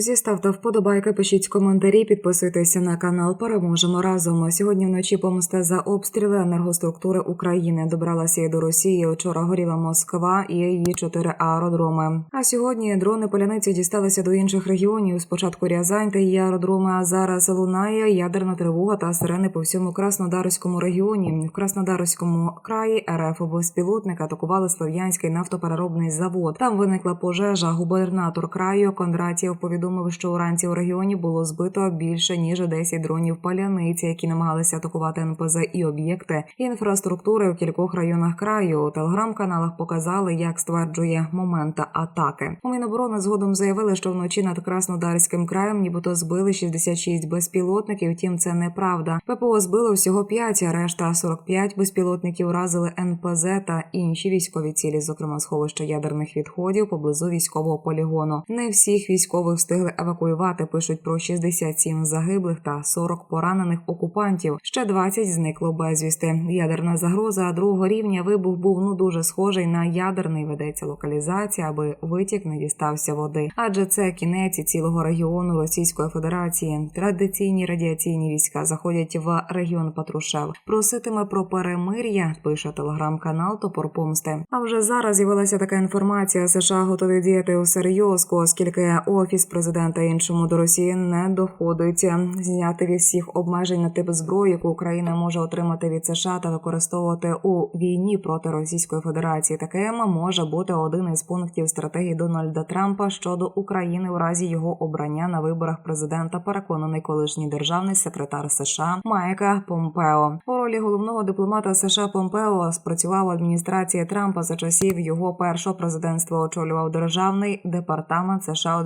друзі, ставте вподобайки, пишіть коментарі, підписуйтеся на канал. Переможемо разом. Сьогодні вночі помста за обстріли енергоструктури України добралася і до Росії. Вчора горіла Москва і її чотири аеродроми. А сьогодні дрони поляниці дісталися до інших регіонів. Спочатку Рязань та її аеродроми, а зараз лунає ядерна тривога та сирени по всьому Краснодарському регіоні. В Краснодарському краї РФ безпілотник атакували Слов'янський нафтопереробний завод. Там виникла пожежа. Губернатор краю Кондратів повідомив, що уранці у регіоні було збито більше ніж 10 дронів паляниці, які намагалися атакувати НПЗ і об'єкти інфраструктури в кількох районах краю. У телеграм-каналах показали, як стверджує момента атаки. У Міноборони згодом заявили, що вночі над Краснодарським краєм нібито збили 66 безпілотників. Втім, це неправда. ППО збили всього 5, а решта 45 безпілотників уразили НПЗ та інші військові цілі, зокрема сховище ядерних відходів поблизу військового полігону. Не всіх військових встигли евакуювати. Пишуть про 67 загиблих та 40 поранених окупантів. Ще 20 зникло безвісти. Ядерна загроза другого рівня вибух був ну дуже схожий на ядерний. Ведеться локалізація, аби витік не дістався води. Адже це кінець цілого регіону Російської Федерації. Традиційні радіаційні війська заходять в регіон Патрушев. Проситиме про перемир'я. Пише телеграм-канал Топор Помсти. А вже зараз з'явилася така інформація. США готові діяти усерйоз, оскільки офіс президента іншому до Росії не доходить зняти від всіх обмежень на тип зброї, яку Україна може отримати від США та використовувати у війні проти Російської Федерації. Таким може бути один із пунктів стратегії Дональда Трампа щодо України у разі його обрання на виборах президента. Переконаний колишній державний секретар США Майка Помпео. У ролі головного дипломата США Помпео спрацював у адміністрації Трампа за часів його першого президентства. Очолював державний департамент США у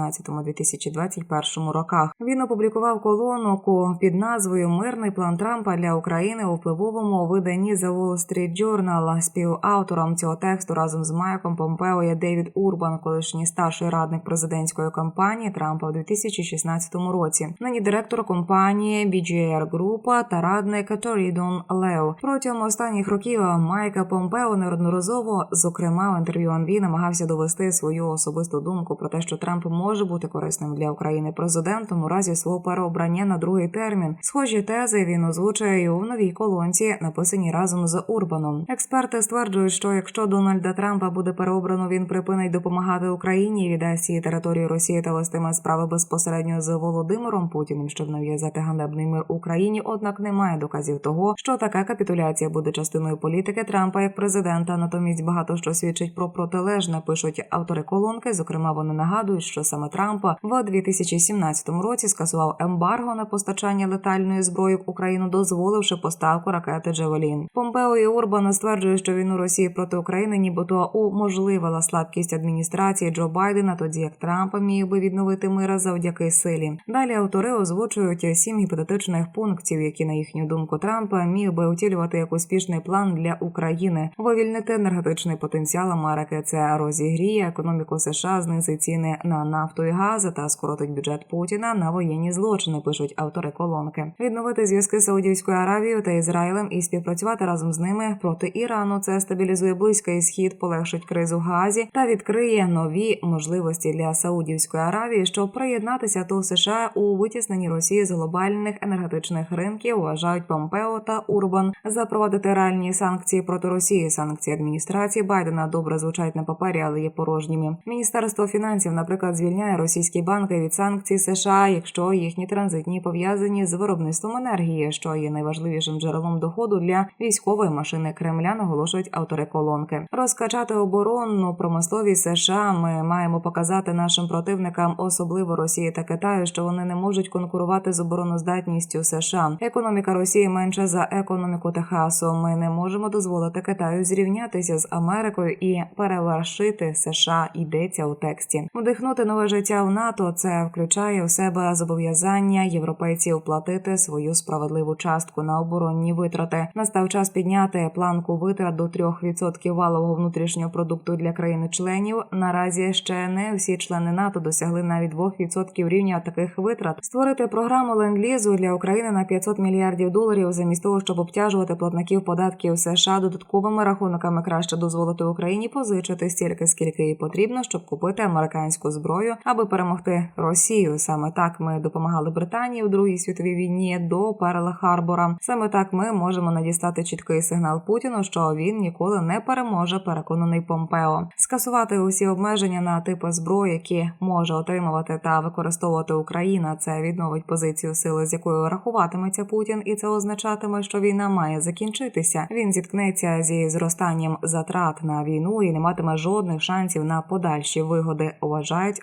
2018-2021 роках. Він опублікував колонку під назвою Мирний план Трампа для України у впливовому виданні The Wall Street Journal. Співавтором цього тексту разом з Майком Помпео є Девід Урбан, колишній старший радник президентської кампанії Трампа у 2016 році. Нині директор компанії BGR Group та радник Торідон Лео. Протягом останніх років Майка Помпео неодноразово, зокрема в інтерв'ю Анві, намагався довести свою особисту думку про те, що Трамп може бути корисним для України президентом у разі свого переобрання на другий термін. Схожі тези він озвучує і у новій колонці, написаній разом з Урбаном. Експерти стверджують, що якщо Дональда Трампа буде переобрано, він припинить допомагати Україні, і віддасть її територію Росії та вестиме справи безпосередньо з Володимиром Путіним, щоб нав'язати ганебний мир Україні. Однак немає доказів того, що така капітуляція буде частиною політики Трампа як президента. Натомість багато що свідчить про протилежне. Пишуть автори колонки. Зокрема, вони нагадують, що саме Трампа в 2017 році скасував ембарго на постачання летальної зброї в Україну, дозволивши поставку ракети Джевелін. Помпео і Урбан стверджує, що війну Росії проти України нібито уможливила слабкість адміністрації Джо Байдена, тоді як Трамп міг би відновити мира завдяки силі. Далі автори озвучують сім гіпотетичних пунктів, які на їхню думку Трампа міг би утілювати як успішний план для України, вивільнити енергетичний потенціал Америки. Це розігріє економіку США, знизить ціни на нафту і газ та скоротить бюджет Путіна на воєнні злочини. Пишуть автори колонки. Відновити зв'язки з Саудівською Аравією та Ізраїлем і співпрацювати разом з ними проти Ірану. Це стабілізує близький схід, полегшить кризу в Газі та відкриє нові можливості для Саудівської Аравії, щоб приєднатися до США у витісненні Росії з глобальних енергетичних ринків. Вважають Помпео та Урбан запровадити реальні санкції проти Росії. Санкції адміністрації Байдена добре звучать на папері, але є порожніми. Міністерство фінансів, наприклад, звільняє російські банки від санкцій США, якщо їхні транзитні пов'язані з виробництвом енергії, що є найважливішим джерелом доходу для військової машини Кремля, наголошують автори колонки. Розкачати оборонну промисловість США. Ми маємо показати нашим противникам, особливо Росії та Китаю, що вони не можуть конкурувати з обороноздатністю США. Економіка Росії менша за економіку Техасу. Ми не можемо дозволити Китаю зрівнятися з Америкою і перевершити США. Йдеться у тексті. Вдихнути нове життя в НАТО. Це включає в себе зобов'язання європейців платити свою справедливу частку на оборонні витрати. Настав час підняти планку витрат до 3% валового внутрішнього продукту для країни-членів. Наразі ще не всі члени НАТО досягли навіть 2% рівня таких витрат. Створити програму ленд-лізу для України на 500 мільярдів доларів, замість того, щоб обтяжувати платників податків США додатковими рахунками, краще дозволити Україні позичити стільки, скільки їй потрібно, щоб купити американську зброю. Зброю, аби перемогти Росію. Саме так ми допомагали Британії у Другій світовій війні до Перла Харбора. Саме так ми можемо надістати чіткий сигнал Путіну, що він ніколи не переможе. Переконаний Помпео. Скасувати усі обмеження на типи зброї, які може отримувати та використовувати Україна. Це відновить позицію сили, з якою рахуватиметься Путін, і це означатиме, що війна має закінчитися. Він зіткнеться зі зростанням затрат на війну і не матиме жодних шансів на подальші вигоди. Вважають